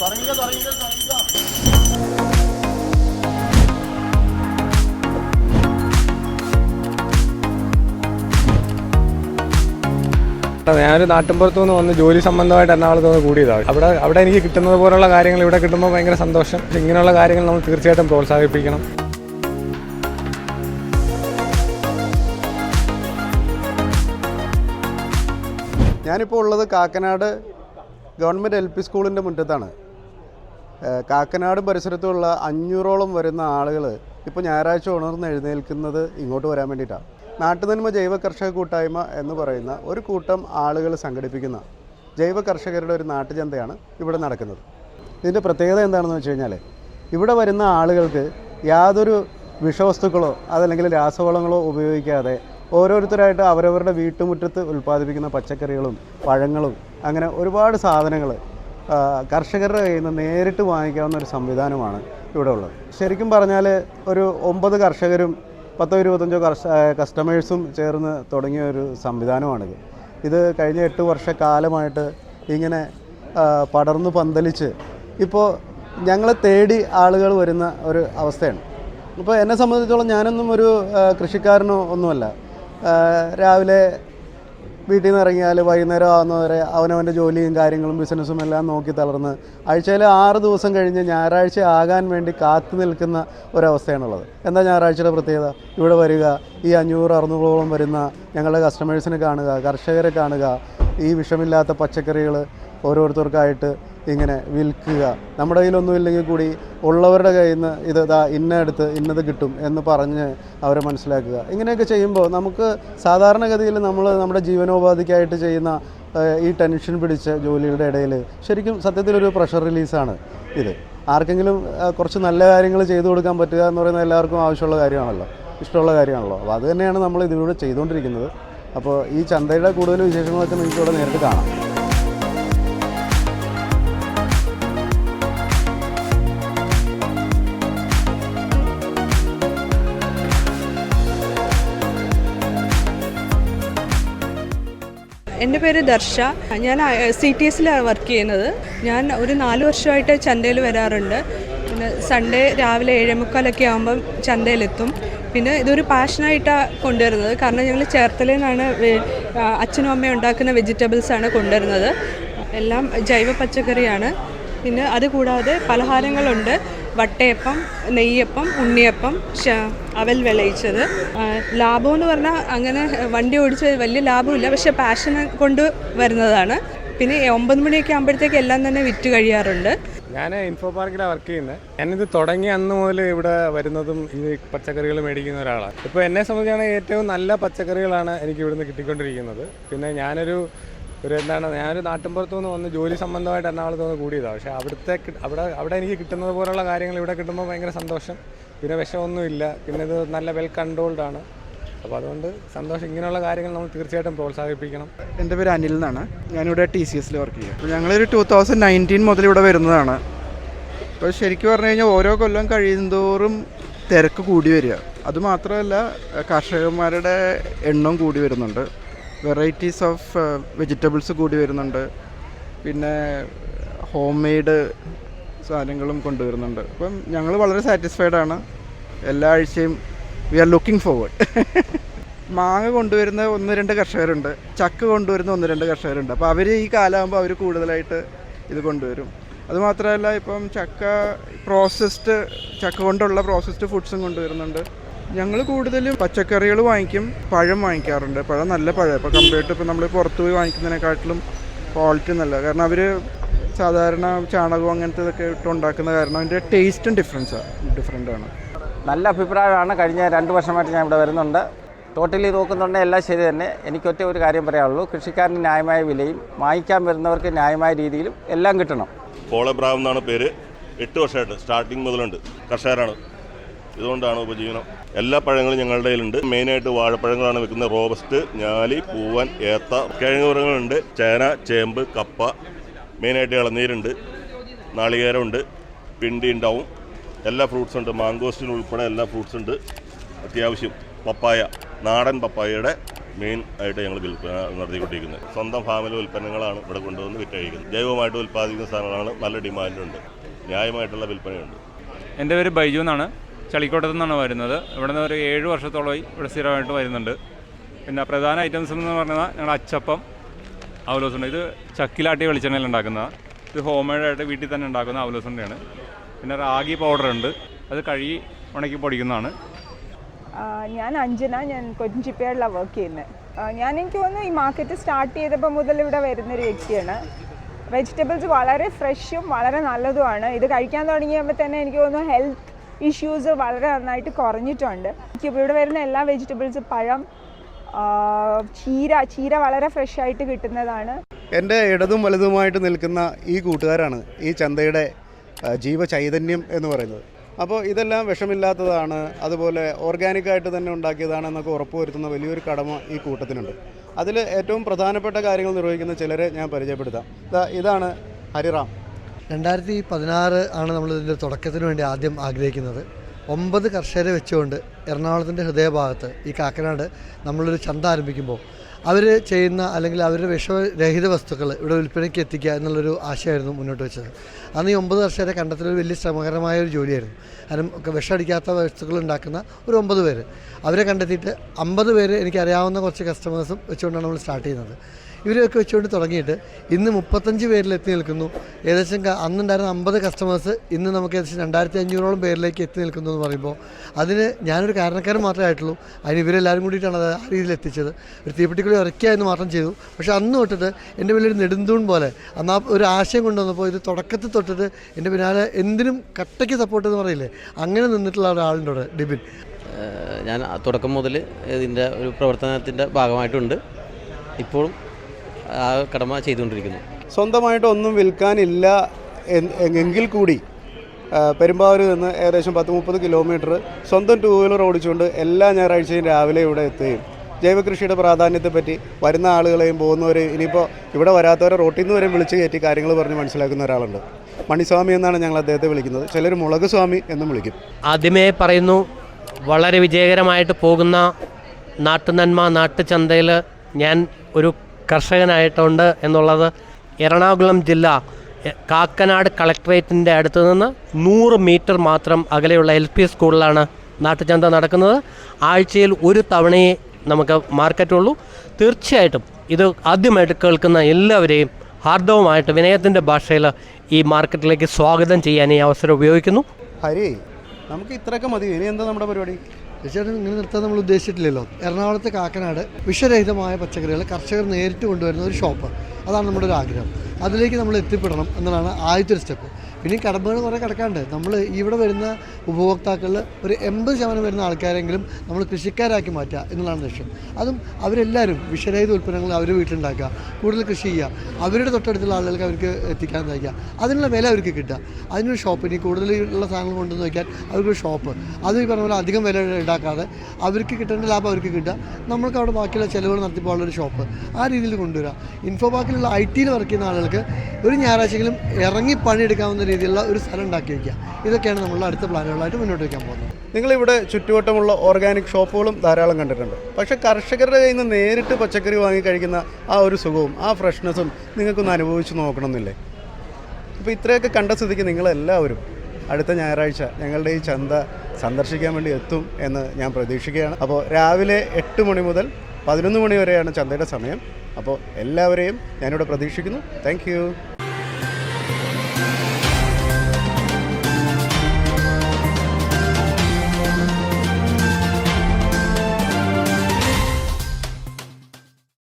തുടങ്ങിക്കോ തുടങ്ങിക്കോ തുടങ്ങിക്കോ. ഞാനൊരു നാട്ടിൻപുറത്തു നിന്ന് വന്ന് ജോലി സംബന്ധമായിട്ട് എറണാകുളത്ത് നിന്ന് കൂടിയതാണ് അവിടെ അവിടെ എനിക്ക് കിട്ടുന്നത് പോലുള്ള കാര്യങ്ങൾ ഇവിടെ കിട്ടുമ്പോൾ ഭയങ്കര സന്തോഷം. ഇങ്ങനെയുള്ള കാര്യങ്ങൾ നമ്മൾ തീർച്ചയായിട്ടും പ്രോത്സാഹിപ്പിക്കണം. ഞാനിപ്പോൾ ഉള്ളത് കാക്കനാട് ഗവൺമെന്റ് എൽ പി സ്കൂളിന്റെ മുറ്റത്താണ്. കാക്കനാട് പരിസരത്തുള്ള അഞ്ഞൂറോളം വരുന്ന ആളുകൾ ഇപ്പോൾ ഞായറാഴ്ച ഉണർന്ന് എഴുന്നേൽക്കുന്നത് ഇങ്ങോട്ട് വരാൻ വേണ്ടിയിട്ടാണ് നാട്ടുനന്മ ജൈവ കർഷക കൂട്ടായ്മ എന്ന് പറയുന്ന ഒരു കൂട്ടം ആളുകൾ സംഘടിപ്പിക്കുന്ന ജൈവ കർഷകരുടെ ഒരു നാട്ടുചന്തയാണ് ഇവിടെ നടക്കുന്നത്. ഇതിന്റെ പ്രത്യേകത എന്താണെന്ന് വെച്ച് കഴിഞ്ഞാൽ ഇവിടെ വരുന്ന ആളുകൾക്ക് യാതൊരു വിഷവസ്തുക്കളോ അതല്ലെങ്കിൽ രാസവളങ്ങളോ ഉപയോഗിക്കാതെ ഓരോരുത്തരായിട്ട് അവരവരുടെ വീട്ടുമുറ്റത്ത് ഉൽപ്പാദിപ്പിക്കുന്ന പച്ചക്കറികളും പഴങ്ങളും അങ്ങനെ ഒരുപാട് സാധനങ്ങൾ കർഷകരുടെ കയ്യിൽ നിന്ന് നേരിട്ട് വാങ്ങിക്കാവുന്ന ഒരു സംവിധാനമാണ് ഇവിടെ ഉള്ളത്. ശരിക്കും പറഞ്ഞാൽ ഒരു ഒമ്പത് കർഷകരും പത്തോ ഇരുപത്തഞ്ചോ കർഷ കസ്റ്റമേഴ്സും ചേർന്ന് തുടങ്ങിയ ഒരു സംവിധാനമാണിത്. ഇത് കഴിഞ്ഞ എട്ട് വർഷക്കാലമായിട്ട് ഇങ്ങനെ പടർന്നു പന്തലിച്ച് ഇപ്പോൾ ഞങ്ങളെ തേടി ആളുകൾ വരുന്ന ഒരു അവസ്ഥയാണ്. ഇപ്പോൾ എന്നെ സംബന്ധിച്ചോളം ഞാനൊന്നും ഒരു കൃഷിക്കാരനോ ഒന്നുമല്ല. രാവിലെ വീട്ടിൽ നിന്ന് ഇറങ്ങിയാൽ വൈകുന്നേരം ആവുന്നവരെ അവനവന്റെ ജോലിയും കാര്യങ്ങളും ബിസിനസ്സും എല്ലാം നോക്കി തളർന്ന് ആഴ്ചയിൽ ആറ് ദിവസം കഴിഞ്ഞ് ഞായറാഴ്ച ആകാൻ വേണ്ടി കാത്തു നിൽക്കുന്ന ഒരവസ്ഥയാണുള്ളത്. എന്താ ഞായറാഴ്ചയുടെ പ്രത്യേകത? ഇവിടെ വരിക ഈ അഞ്ഞൂറ് അറുന്നൂറോളം വരുന്ന ഞങ്ങളുടെ കസ്റ്റമേഴ്സിനെ കാണുക കർഷകരെ കാണുക ഈ വിഷമില്ലാത്ത പച്ചക്കറികൾ ഓരോരുത്തർക്കായിട്ട് ഇങ്ങനെ വിൽക്കുക. നമ്മുടെ കയ്യിലൊന്നും ഇല്ലെങ്കിൽ കൂടി ഉള്ളവരുടെ കയ്യിൽ നിന്ന് ഇത് ഇതാ ഇന്ന എടുത്ത് ഇന്നത് കിട്ടും എന്ന് പറഞ്ഞ് അവരെ മനസ്സിലാക്കുക. ഇങ്ങനെയൊക്കെ ചെയ്യുമ്പോൾ നമുക്ക് സാധാരണഗതിയിൽ നമ്മൾ നമ്മുടെ ജീവനോപാധിക്കായിട്ട് ചെയ്യുന്ന ഈ ടെൻഷൻ പിടിച്ച ജോലിയുടെ ഇടയിൽ ശരിക്കും സത്യത്തിലൊരു പ്രഷർ റിലീസാണ് ഇത്. ആർക്കെങ്കിലും കുറച്ച് നല്ല കാര്യങ്ങൾ ചെയ്തു കൊടുക്കാൻ പറ്റുക എന്ന് പറയുന്നത് എല്ലാവർക്കും ആവശ്യമുള്ള കാര്യമാണല്ലോ. ഇഷ്ടമുള്ള കാര്യമാണല്ലോ. അപ്പോൾ അത് തന്നെയാണ് നമ്മൾ ഇതിലൂടെ ചെയ്തുകൊണ്ടിരിക്കുന്നത്. അപ്പോൾ ഈ ചന്തയുടെ കൂടുതൽ വിശേഷങ്ങളൊക്കെ നിങ്ങൾക്ക് ഇവിടെ നേരിട്ട് കാണാം. എന്റെ പേര് ദർശ. ഞാൻ സി ടി എസിലാണ് വർക്ക് ചെയ്യുന്നത്. ഞാൻ ഒരു നാല് വർഷമായിട്ട് ചന്തയിൽ വരാറുണ്ട്. പിന്നെ സൺഡേ രാവിലെ ഏഴേമുക്കാലൊക്കെ ആകുമ്പം ചന്തയിലെത്തും. പിന്നെ ഇതൊരു പാഷനായിട്ടാണ് കൊണ്ടുവരുന്നത്. കാരണം ഞങ്ങൾ ചേർത്തലയിൽ നിന്നാണ് അച്ഛനും അമ്മയും ഉണ്ടാക്കുന്ന വെജിറ്റബിൾസാണ് കൊണ്ടുവരുന്നത്. എല്ലാം ജൈവ പച്ചക്കറിയാണ്. പിന്നെ അതുകൂടാതെ പലഹാരങ്ങളുണ്ട്. വട്ടയപ്പം നെയ്യപ്പം ഉണ്ണിയപ്പം അവൽ വിളയിച്ചത്. ലാഭം എന്ന് പറഞ്ഞാൽ അങ്ങനെ വണ്ടി ഓടിച്ച് വലിയ ലാഭമില്ല പക്ഷെ പാഷൻ കൊണ്ട് വരുന്നതാണ്. പിന്നെ ഒമ്പത് മണിയൊക്കെ ആകുമ്പോഴത്തേക്ക് എല്ലാം തന്നെ വിറ്റ് കഴിയാറുണ്ട്. ഞാൻ ഇൻഫോ പാർക്കിലാണ് വർക്ക് ചെയ്യുന്നത് ഞാനിത് തുടങ്ങി അന്ന് മുതൽ ഇവിടെ വരുന്നതും ഈ പച്ചക്കറികൾ മേടിക്കുന്ന ഒരാളാണ് ഇപ്പോൾ എന്നെ സംബന്ധിച്ചാണെങ്കിൽ ഏറ്റവും നല്ല പച്ചക്കറികളാണ് എനിക്ക് ഇവിടുന്ന് കിട്ടിക്കൊണ്ടിരിക്കുന്നത്. പിന്നെ ഞാനൊരു ഒരു എന്താണ് ഞാനൊരു നാട്ടിൻപുറത്തു നിന്ന് വന്ന് ജോലി സംബന്ധമായിട്ട് എറണാകുളത്ത് നിന്ന് കൂടിയതാണ് പക്ഷേ അവിടുത്തെ അവിടെ അവിടെ എനിക്ക് കിട്ടുന്നത് പോലുള്ള കാര്യങ്ങൾ ഇവിടെ കിട്ടുമ്പോൾ ഭയങ്കര സന്തോഷം. പിന്നെ വിഷമൊന്നുമില്ല പിന്നെ ഇത് നല്ല വെൽ കൺട്രോൾഡ് ആണ്. അപ്പോൾ അതുകൊണ്ട് സന്തോഷം. ഇങ്ങനെയുള്ള കാര്യങ്ങൾ നമ്മൾ തീർച്ചയായിട്ടും പ്രോത്സാഹിപ്പിക്കണം. എന്റെ പേര് അനിൽ എന്നാണ്. ഞാനിവിടെ ടി സി എസിൽ വർക്ക് ചെയ്യുക. അപ്പോൾ ഞങ്ങളൊരു ടൂ തൗസൻഡ് നയന്റീൻ മുതൽ ഇവിടെ വരുന്നതാണ്. അപ്പോൾ ശരിക്കും പറഞ്ഞു കഴിഞ്ഞാൽ ഓരോ കൊല്ലം കഴിയുന്തോറും തിരക്ക് കൂടി വരിക. അതുമാത്രമല്ല കർഷകന്മാരുടെ എണ്ണം കൂടി വരുന്നുണ്ട്. വെറൈറ്റീസ് ഓഫ് വെജിറ്റബിൾസ് കൂടി വരുന്നുണ്ട്. പിന്നെ ഹോം മെയ്ഡ് സാധനങ്ങളും കൊണ്ടുവരുന്നുണ്ട്. അപ്പം ഞങ്ങൾ വളരെ സാറ്റിസ്ഫൈഡ് ആണ്. എല്ലാ ആഴ്ചയും വി ആർ ലുക്കിംഗ് ഫോർവേഡ്. മാങ്ങ കൊണ്ടുവരുന്ന ഒന്ന് രണ്ട് കർഷകരുണ്ട്. ചക്ക കൊണ്ടുവരുന്ന ഒന്ന് രണ്ട് കർഷകരുണ്ട്. അപ്പോൾ അവർ ഈ കാലമാകുമ്പോൾ അവർ കൂടുതലായിട്ട് ഇത് കൊണ്ടുവരും. അതുമാത്രമല്ല ഇപ്പം ചക്ക പ്രോസസ്ഡ് ചക്ക കൊണ്ടുള്ള പ്രോസസ്ഡ് ഫുഡ്സും കൊണ്ടുവരുന്നുണ്ട്. ഞങ്ങൾ കൂടുതലും പച്ചക്കറികൾ വാങ്ങിക്കും പഴം വാങ്ങിക്കാറുണ്ട്. പഴം നല്ല പഴം. ഇപ്പോൾ കമ്പയർഡ് ഇപ്പോൾ നമ്മൾ പുറത്ത് പോയി വാങ്ങിക്കുന്നതിനെക്കാട്ടിലും ക്വാളിറ്റി നല്ല കാരണം അവർ സാധാരണ ചാണകവും അങ്ങനത്തെ ഇതൊക്കെ ഇട്ട് ഉണ്ടാക്കുന്ന കാരണം അതിന്റെ ടേസ്റ്റും ഡിഫറൻസാണ് ഡിഫറെന്റ് ആണ്. നല്ല അഭിപ്രായമാണ്. കഴിഞ്ഞ രണ്ട് വർഷമായിട്ട് ഞാൻ ഇവിടെ വരുന്നുണ്ട്. ടോട്ടലി നോക്കുന്നുണ്ട് എല്ലാം ശരി തന്നെ. എനിക്കൊറ്റ ഒരു കാര്യം പറയാനുള്ളൂ. കൃഷിക്കാരന് ന്യായമായ വിലയും വാങ്ങിക്കാൻ വരുന്നവർക്ക് ന്യായമായ രീതിയിലും എല്ലാം കിട്ടണം. പോളബ്രാവ് എന്നാണ് പേര്. എട്ട് വർഷമായിട്ട് സ്റ്റാർട്ടിങ് മുതലുണ്ട്. കർഷകരാണ്. ഇതുകൊണ്ടാണ് ഉപജീവനം. എല്ലാ പഴങ്ങളും ഞങ്ങളുടെ കയ്യിലുണ്ട്. മെയിനായിട്ട് വാഴപ്പഴങ്ങളാണ് വെക്കുന്നത് റോബസ്റ്റ് ഞാലി പൂവൻ ഏത്ത കിഴങ്ങ് വർഗങ്ങളുണ്ട്. ചേന ചേമ്പ് കപ്പ മെയിനായിട്ട് ഇളനീരുണ്ട്. നാളികേരമുണ്ട്. പിണ്ടി ഉണ്ടാവും. എല്ലാ ഫ്രൂട്ട്സും ഉണ്ട്. മാങ്കോസ്റ്റിന് ഉൾപ്പെടെ എല്ലാ ഫ്രൂട്ട്സും ഉണ്ട്. അത്യാവശ്യം പപ്പായ നാടൻ പപ്പായയുടെ മെയിൻ ആയിട്ട് ഞങ്ങൾ വിൽപ്പന നടത്തിക്കൊണ്ടിരിക്കുന്നത്. സ്വന്തം ഫാമിലെ ഉൽപ്പന്നങ്ങളാണ് ഇവിടെ കൊണ്ടുവന്ന് വിറ്റഴിക്കുന്നത്. ജൈവമായിട്ട് ഉൽപ്പാദിക്കുന്ന സാധനങ്ങളാണ് നല്ല ഡിമാൻഡുണ്ട്. ന്യായമായിട്ടുള്ള വിൽപ്പനയുണ്ട്. എന്റെ പേര് ബൈജു എന്നാണ്. ചളിക്കോട്ടത്തു നിന്നാണ് വരുന്നത്. ഇവിടെ നിന്ന് ഒരു ഏഴ് വർഷത്തോളമായി ഇവിടെ സ്ഥിരമായിട്ട് വരുന്നുണ്ട്. പിന്നെ പ്രധാന ഐറ്റംസ് എന്ന് പറഞ്ഞാൽ ഞങ്ങൾ അച്ചപ്പം അവലോസുണ്ട്. ഇത് ചക്കിലാട്ടി വെളിച്ചെണ്ണയിൽ ഉണ്ടാക്കുന്നതാണ് ഇത് ഹോം മെയ്ഡായിട്ട് വീട്ടിൽ തന്നെ ഉണ്ടാക്കുന്ന അവലോസുണ്ടയാണ് പിന്നെ റാഗി പൗഡർ ഉണ്ട്. അത് കഴുകി ഉണക്കി പൊടിക്കുന്നതാണ്. ഞാൻ അഞ്ജന ഞാൻ കൊച്ചിപ്പേടിലാണ് വർക്ക് ചെയ്യുന്നത് ഞാൻ എനിക്ക് തോന്നുന്നു ഈ മാർക്കറ്റ് സ്റ്റാർട്ട് ചെയ്തപ്പോൾ മുതൽ ഇവിടെ വരുന്നൊരു വ്യക്തിയാണ്. വെജിറ്റബിൾസ് വളരെ ഫ്രഷും വളരെ നല്ലതുമാണ്. ഇത് കഴിക്കാൻ തുടങ്ങിയപ്പോൾ തന്നെ എനിക്ക് തോന്നുന്നു ഹെൽത്ത് ഇഷ്യൂസ് വളരെ നന്നായിട്ട് കുറഞ്ഞിട്ടുണ്ട്. ഇവിടെ വരുന്ന എല്ലാ വെജിറ്റബിൾസ് പഴം ചീര ചീര വളരെ ഫ്രഷ് ആയിട്ട് കിട്ടുന്നതാണ്. എന്റെ ഇടതും വലുതുമായിട്ട് നിൽക്കുന്ന ഈ കൂട്ടുകാരാണ് ഈ ചന്തയുടെ ജീവചൈതന്യം എന്ന് പറയുന്നത്. അപ്പോൾ ഇതെല്ലാം വിഷമില്ലാത്തതാണ് അതുപോലെ ഓർഗാനിക്കായിട്ട് തന്നെ ഉണ്ടാക്കിയതാണെന്നൊക്കെ ഉറപ്പുവരുത്തുന്ന വലിയൊരു കടമ ഈ കൂട്ടത്തിനുണ്ട്. അതിൽ ഏറ്റവും പ്രധാനപ്പെട്ട കാര്യങ്ങൾ നിർവഹിക്കുന്ന ചിലരെ ഞാൻ പരിചയപ്പെടുത്താം. ഇതാണ് ഹരിറാം. രണ്ടായിരത്തി പതിനാറ് ആണ് നമ്മൾ ഇതിന്റെ തുടക്കത്തിന് വേണ്ടി ആദ്യം ആഗ്രഹിക്കുന്നത്. ഒമ്പത് കർഷകരെ വെച്ചുകൊണ്ട് എറണാകുളത്തിന്റെ ഹൃദയഭാഗത്ത് ഈ കാക്കനാട് നമ്മളൊരു ചന്ത ആരംഭിക്കുമ്പോൾ അവർ ചെയ്യുന്ന അല്ലെങ്കിൽ അവരുടെ വിഷരഹിത വസ്തുക്കൾ ഇവിടെ വിൽപ്പനയ്ക്ക് എത്തിക്കുക എന്നുള്ളൊരു ആശയമായിരുന്നു മുന്നോട്ട് വെച്ചത്. അന്ന് ഈ ഒമ്പത് കർഷകരെ കണ്ടെത്തലൊരു വലിയ ശ്രമകരമായ ഒരു ജോലിയായിരുന്നു. കാരണം വിഷമടിക്കാത്ത വസ്തുക്കൾ ഉണ്ടാക്കുന്ന ഒരു ഒമ്പത് പേര്. അവരെ കണ്ടെത്തിയിട്ട് അമ്പത് പേര് എനിക്കറിയാവുന്ന കുറച്ച് കസ്റ്റമേഴ്സും വെച്ചുകൊണ്ടാണ് നമ്മൾ സ്റ്റാർട്ട് ചെയ്യുന്നത്. ഇവരെയൊക്കെ വെച്ചുകൊണ്ട് തുടങ്ങിയിട്ട് ഇന്ന് മുപ്പത്തഞ്ച് പേരിൽ എത്തി നിൽക്കുന്നു. ഏകദേശം അന്നുണ്ടായിരുന്ന അമ്പത് കസ്റ്റമേഴ്സ് ഇന്ന് നമുക്ക് ഏകദേശം രണ്ടായിരത്തി അഞ്ഞൂറോളം പേരിലേക്ക് എത്തി നിൽക്കുന്നു എന്ന് പറയുമ്പോൾ അതിന് ഞാനൊരു കാരണക്കാരൻ മാത്രമേ ആയിട്ടുള്ളൂ. അതിന് ഇവരെല്ലാവരും കൂടിയിട്ടാണ് അത് ആ രീതിയിൽ എത്തിച്ചത്. ഒരു തീപ്പെട്ടിക്കുളി ഉറക്കുക എന്ന് മാത്രം ചെയ്തു. പക്ഷേ അന്ന് തൊട്ടിട്ട് എന്റെ വലിയൊരു നെടുന്തൂൺ പോലെ അന്ന് ഒരു ആശയം കൊണ്ടുവന്നപ്പോൾ ഇത് തുടക്കത്തിൽ തൊട്ടിട്ട് എന്റെ പിന്നാലെ എന്തിനും കട്ടയ്ക്ക് സപ്പോർട്ട് എന്ന് പറയില്ലേ അങ്ങനെ നിന്നിട്ടുള്ള ഒരാളുണ്ട് അവിടെ ഡിബിൻ. ഞാൻ തുടക്കം മുതൽ ഇതിന്റെ ഒരു പ്രവർത്തനത്തിന്റെ ഭാഗമായിട്ടുണ്ട്. ഇപ്പോഴും ആ കടമ ചെയ്തുകൊണ്ടിരിക്കുന്നു. സ്വന്തമായിട്ട് ഒന്നും വിൽക്കാനില്ല എങ്കിൽ കൂടി പെരുമ്പാവൂരിൽ നിന്ന് ഏകദേശം പത്ത് മുപ്പത് കിലോമീറ്റർ സ്വന്തം ടൂ വീലർ ഓടിച്ചുകൊണ്ട് എല്ലാ ഞായറാഴ്ചയും രാവിലെ ഇവിടെ എത്തുകയും. ജൈവകൃഷിയുടെ പ്രാധാന്യത്തെപ്പറ്റി വരുന്ന ആളുകളെയും പോകുന്നവരെയും ഇനിയിപ്പോൾ ഇവിടെ വരാത്തവരെ റോട്ടിൽ നിന്ന് വരെ വിളിച്ച് കയറ്റി കാര്യങ്ങൾ പറഞ്ഞ് മനസ്സിലാക്കുന്ന ഒരാളുണ്ട്. മണിസ്വാമി എന്നാണ് ഞങ്ങൾ അദ്ദേഹത്തെ വിളിക്കുന്നത്. ചിലർ മുളക് സ്വാമി എന്നും വിളിക്കും. ആദ്യമേ പറയുന്നു വളരെ വിജയകരമായിട്ട് പോകുന്ന നാട്ടുനന്മ നാട്ടുചന്തയിൽ ഞാൻ ഒരു കർഷകനായിട്ടുണ്ട് എന്നുള്ളത് എറണാകുളം ജില്ല കാക്കനാട് കളക്ട്രേറ്റിന്റെ അടുത്ത് നിന്ന് നൂറ് മീറ്റർ മാത്രം അകലെയുള്ള എൽ പി സ്കൂളിലാണ് നാട്ടുചന്ത നടക്കുന്നത്. ആഴ്ചയിൽ ഒരു തവണയേ നമുക്ക് മാർക്കറ്റുള്ളൂ. തീർച്ചയായിട്ടും ഇത് ആദ്യമായിട്ട് കേൾക്കുന്ന എല്ലാവരെയും ഹാർദവുമായിട്ട് വിനയത്തിന്റെ ഭാഷയിൽ ഈ മാർക്കറ്റിലേക്ക് സ്വാഗതം ചെയ്യാൻ ഈ അവസരം ഉപയോഗിക്കുന്നു. ഹരി നമുക്ക് ഇത്രയൊക്കെ മതി. ഇനി എന്താ നമ്മുടെ പരിപാടി? തീർച്ചയായിട്ടും ഇങ്ങനെ നിർത്താൻ നമ്മൾ ഉദ്ദേശിച്ചിട്ടില്ലല്ലോ. എറണാകുളത്തെ കാക്കനാട് വിഷരഹിതമായ പച്ചക്കറികൾ കർഷകർ നേരിട്ട് കൊണ്ടുവരുന്ന ഒരു ഷോപ്പ്. അതാണ് നമ്മുടെ ഒരു ആഗ്രഹം. അതിലേക്ക് നമ്മൾ എത്തിപ്പെടണം എന്നതാണ് ആദ്യത്തെ ഒരു സ്റ്റെപ്പ്. പിന്നെ കടമ്പകൾ കുറേ കിടക്കാണ്ട് നമ്മൾ ഇവിടെ വരുന്ന ഉപഭോക്താക്കളിൽ ഒരു എൺപത് ശതമാനം വരുന്ന ആൾക്കാരെങ്കിലും നമ്മൾ കൃഷിക്കാരാക്കി മാറ്റുക എന്നുള്ളതാണ് ലക്ഷ്യം. അതും അവരെല്ലാവരും വിഷരഹിത ഉൽപ്പന്നങ്ങൾ അവർ വീട്ടിലുണ്ടാക്കുക കൂടുതൽ കൃഷി ചെയ്യുക അവരുടെ തൊട്ടടുത്തുള്ള ആളുകൾക്ക് അവർക്ക് എത്തിക്കാൻ സാധിക്കുക അതിനുള്ള വില അവർക്ക് കിട്ടുക. അതിനൊരു ഷോപ്പ് ഇനി കൂടുതലുള്ള സാധനങ്ങൾ കൊണ്ടുവന്ന് നോക്കിയാൽ അവർക്കൊരു ഷോപ്പ്. അത് ഈ പറഞ്ഞ പോലെ അധികം വില ഈടാക്കാതെ അവർക്ക് കിട്ടേണ്ട ലാഭം അവർക്ക് കിട്ടുക. നമ്മൾക്ക് അവിടെ ബാക്കിയുള്ള ചിലവുകൾ നടത്തിപ്പോകാനുള്ള ഒരു ഷോപ്പ്. ആ രീതിയിൽ കൊണ്ടുവരിക. ഇൻഫോ പാർക്കിലുള്ള ഐ ടിയിൽ വർക്ക് ചെയ്യുന്ന ആളുകൾക്ക് ഒരു ഞായറാഴ്ചയെങ്കിലും ഇറങ്ങി പണിയെടുക്കാവുന്ന രീതിയിലുള്ള ഒരു സ്ഥലം ഉണ്ടാക്കി വയ്ക്കുക. ഇതൊക്കെയാണ് നമ്മളുടെ അടുത്ത പ്ലാനുകളായിട്ട് മുന്നോട്ട് വയ്ക്കാൻ പോകുന്നത്. നിങ്ങളിവിടെ ചുറ്റുവട്ടമുള്ള ഓർഗാനിക് ഷോപ്പുകളും ധാരാളം കണ്ടിട്ടുണ്ട്. പക്ഷേ കർഷകരുടെ കയ്യിൽ നിന്ന് നേരിട്ട് പച്ചക്കറി വാങ്ങി കഴിക്കുന്ന ആ ഒരു സുഖവും ആ ഫ്രഷ്നെസ്സും നിങ്ങൾക്കൊന്ന് അനുഭവിച്ച് നോക്കണമെന്നില്ലേ? അപ്പോൾ ഇത്രയൊക്കെ കണ്ട സ്ഥിതിക്ക് നിങ്ങളെല്ലാവരും അടുത്ത ഞായറാഴ്ച ഞങ്ങളുടെ ഈ ചന്ത സന്ദർശിക്കാൻ വേണ്ടി എത്തും എന്ന് ഞാൻ പ്രതീക്ഷിക്കുകയാണ്. അപ്പോൾ രാവിലെ എട്ട് മണി മുതൽ പതിനൊന്ന് മണി വരെയാണ് ചന്തയുടെ സമയം. അപ്പോൾ എല്ലാവരെയും ഞാനിവിടെ പ്രതീക്ഷിക്കുന്നു. താങ്ക്